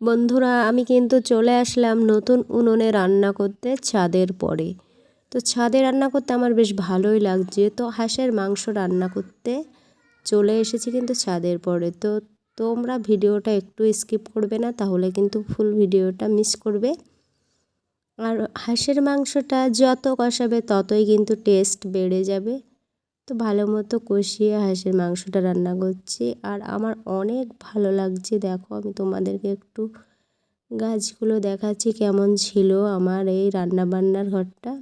বন্ধুরা, আমি কিন্তু চলে আসলাম নতুন উনুনে রান্না করতে ছাদের পরে। তো ছাদে রান্না করতে আমার বেশ ভালোই লাগছে। তো হাঁসের মাংস রান্না করতে চলে এসেছি কিন্তু ছাদের পরে। তো তোমরা ভিডিওটা একটু স্কিপ করবে না, তাহলে কিন্তু ফুল ভিডিওটা মিস করবে। আর হাঁসের মাংসটা যত কষাবে, ততই কিন্তু টেস্ট বেড়ে যাবে। তো ভালো মতো কষিয়ে হাঁসের মাংসটা রান্না করছি। আর আমার অনেক ভালো লাগছে, দেখো আমি তোমাদেরকে একটু গাছগুলো দেখাচ্ছি কেমন ছিল আমার এই রান্না বান্নার ঘরটা।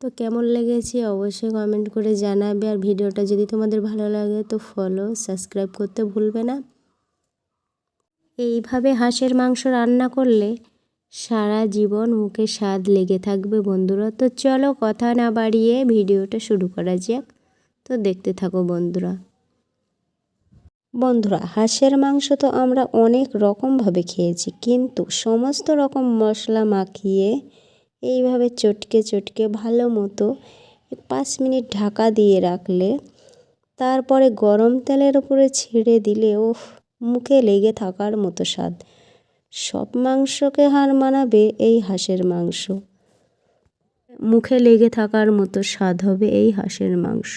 তো কেমন লেগেছে অবশ্যই কমেন্ট করে জানাবে। আর ভিডিওটা যদি তোমাদের ভালো লাগে তো ফলো সাবস্ক্রাইব করতে ভুলবে না। এইভাবে হাঁসের মাংস রান্না করলে সারা জীবন মুখে স্বাদ লেগে থাকবে বন্ধুরা। তো চলো কথা না বাড়িয়ে ভিডিওটা শুরু করা যাক। তো দেখতে থাকো বন্ধুরা। বন্ধুরা, হাঁসের মাংস তো আমরা অনেক রকমভাবে খেয়েছি, কিন্তু সমস্ত রকম মশলা মাখিয়ে এইভাবে চটকে চটকে ভালো মতো পাঁচ মিনিট ঢাকা দিয়ে রাখলে, তারপরে গরম তেলের উপরে ছেড়ে দিলে ও মুখে লেগে থাকার মতো স্বাদ। সব মাংসকে হার মানাবে এই হাঁসের মাংস। মুখে লেগে থাকার মতো স্বাদ হবে এই হাঁসের মাংস।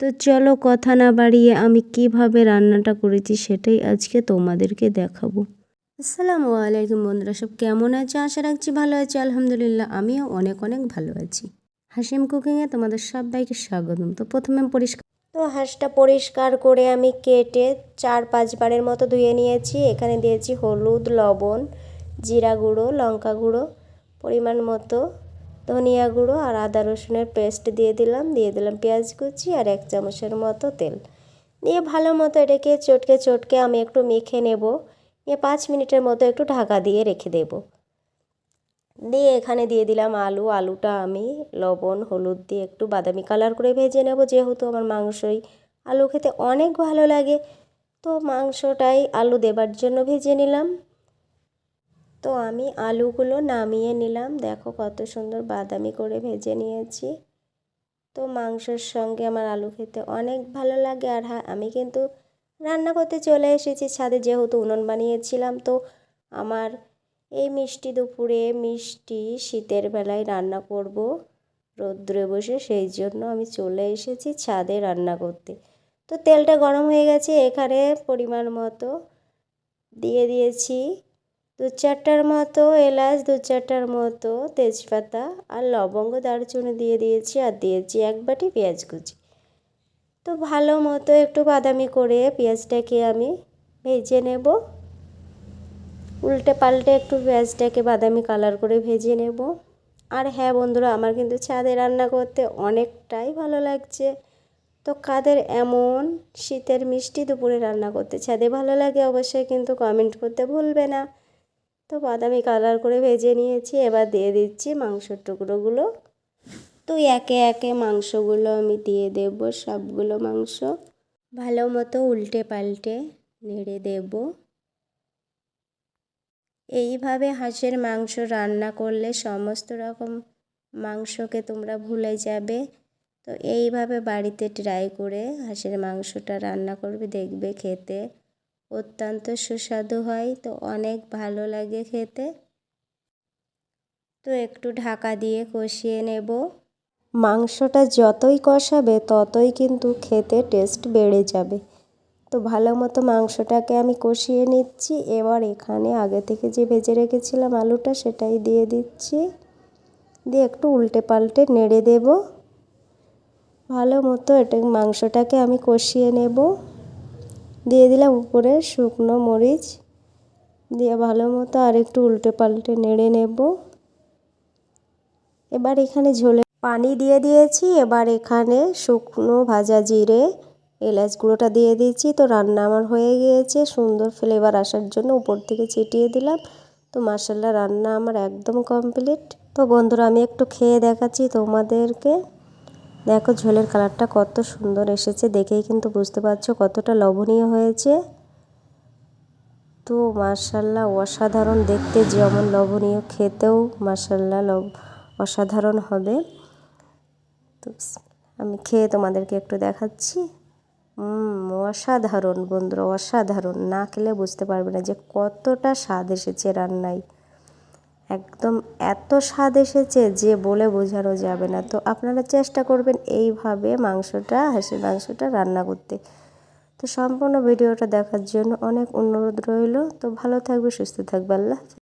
তো চলো কথা না বাড়িয়ে আমি কীভাবে রান্নাটা করেছি সেটাই আজকে তোমাদেরকে দেখাবো। আসসালামু আলাইকুম বন্ধুরা, সব কেমন আছে? আশা রাখছি ভালো আছি। আলহামদুলিল্লাহ, আমিও অনেক অনেক ভালো আছি। হাসিম কুকিংয়ে তোমাদের সবাইকে স্বাগতম। তো প্রথমে পরিষ্কার তো হাঁসটা পরিষ্কার করে আমি কেটে চার পাঁচবারের মতো ধুয়ে নিয়েছি। এখানে দিয়েছি হলুদ, লবণ, জিরা গুঁড়ো, লঙ্কা গুঁড়ো, পরিমাণ মতো ধনিয়া গুঁড়ো আর আদা রসুনের পেস্ট দিয়ে দিলাম। দিয়ে দিলাম পেঁয়াজ কুচি আর এক চামচের মতো তেল। দিয়ে ভালো মতো এটাকে চটকে চটকে আমি একটু মেখে নেব। নিয়ে পাঁচ মিনিটের মতো একটু ঢাকা দিয়ে রেখে দেব। দিয়ে এখানে দিয়ে দিলাম আলু। আলুটা আমি লবণ, হলুদ দিয়ে একটু বাদামি কালার করে ভেজে নেব। যেহেতু আমার মাংসই আলু খেতে অনেক ভালো লাগে, তো মাংসটাই আলু দেবার জন্য ভেজে নিলাম। তো আমি আলুগুলো নামিয়ে নিলাম। দেখো কত সুন্দর বাদামি করে ভেজে নিয়েছি। তো মাংসের সঙ্গে আমার আলু খেতে অনেক ভালো লাগে। আর হ্যাঁ আমি কিন্তু রান্না করতে চলে এসেছি ছাদে যেহেতু উনুন বানিয়েছিলাম। তো আমার এই মিষ্টি দুপুরে মিষ্টি শীতের বেলায় রান্না করব রৌদ্রে বসে, সেই জন্য আমি চলে এসেছি ছাদে রান্না করতে। তো তেলটা গরম হয়ে গেছে, এখানে পরিমাণ মতো দিয়ে দিয়েছি। দু চারটার মতো, এলাচ দু চারটার মতো, তেজপাতা আর লবঙ্গ দারুচিনি দিয়ে দিয়েছি আর দিয়েছি এক বাটি পেঁয়াজ কুচি। তো ভালো মতো একটু বাদামি করে পেঁয়াজটাকে আমি ভেজে নেব। উল্টে পাল্টে একটু পেঁয়াজটাকে বাদামি কালার করে ভেজে নেব। আর হ্যাঁ বন্ধুরা, আমার কিন্তু ছাদে রান্না করতে অনেকটাই ভালো লাগছে। তো কাদের এমন শীতের মিষ্টি দুপুরে রান্না করতে ছাদে ভালো লাগে অবশ্যই কিন্তু কমেন্ট করতে ভুলবে না। তো বাদামি কালার করে ভেজে নিয়েছি, এবার দিয়ে দিচ্ছি মাংসের টুকরোগুলো। তো একে একে মাংসগুলো আমি দিয়ে দেব, সবগুলো মাংস। ভালো মতো উল্টে পাল্টে নেড়ে দেব। এইভাবে হাঁসের মাংস রান্না করলে সমস্ত রকম মাংসকে তোমরা ভুলে যাবে। তো এইভাবে বাড়িতে ট্রাই করে হাঁসের মাংসটা রান্না করবে, দেখবে খেতে। অত্যন্ত সুস্বাদু হয়, তো অনেক ভালো লাগে খেতে। তো একটু ঢাকা দিয়ে কষিয়ে নেব। মাংসটা যতই কষাবে, ততই কিন্তু খেতে টেস্ট বেড়ে যাবে। তো ভালো মতো মাংসটাকে আমি কষিয়ে নিচ্ছি। এবার এখানে আগে থেকে যে ভেজে রেখেছিলাম আলুটা, সেটাই দিয়ে দিচ্ছি। দিয়ে একটু উল্টে পাল্টে নেড়ে দেব। ভালো মতো এটা মাংসটাকে আমি কষিয়ে নেব। দিয়ে দিলাম উপরে শুকনো মরিচ দিয়ে ভালো মতো আর একটু উল্টে পাল্টে নেড়ে নেব। এবার এখানে ঝোলে পানি দিয়ে দিয়েছি। এবার এখানে শুকনো ভাজা জিরে, এলাচ গুঁড়োটা দিয়ে দিয়েছি। তো রান্না আমার হয়ে গিয়েছে, সুন্দর ফ্লেভার আসার জন্য উপর থেকে ছিটিয়ে দিলাম। তো মাসাল্লা রান্না আমার একদম কমপ্লিট। তো বন্ধুরা আমি একটু খেয়ে দেখাচ্ছি তোমাদেরকে। দেখো ঝোলের কালারটা কত সুন্দর এসেছে, দেখেই কিন্তু বুঝতে পারছ কতটা লবণীয় হয়েছে। তো মার্শাল্লাহ অসাধারণ দেখতে, যেমন লবণীয় খেতেও মার্শাল্লাহ অসাধারণ হবে। তো আমি খেয়ে তোমাদেরকে একটু দেখাচ্ছি। অসাধারণ বন্ধুরা, অসাধারণ। না খেলে বুঝতে পারবে না যে কতটা স্বাদ এসেছে রান্নায়। একদম এত স্বাদ এসেছে যে বলে বোঝানো যাবে না। তো আপনারা চেষ্টা করবেন এইভাবে মাংসটা, হাঁসের মাংসটা রান্না করতে। তো সম্পূর্ণ ভিডিওটা দেখার জন্য অনেক অনুরোধ রইল। তো ভালো থাকবে সুস্থ থাকবে আল্লাহ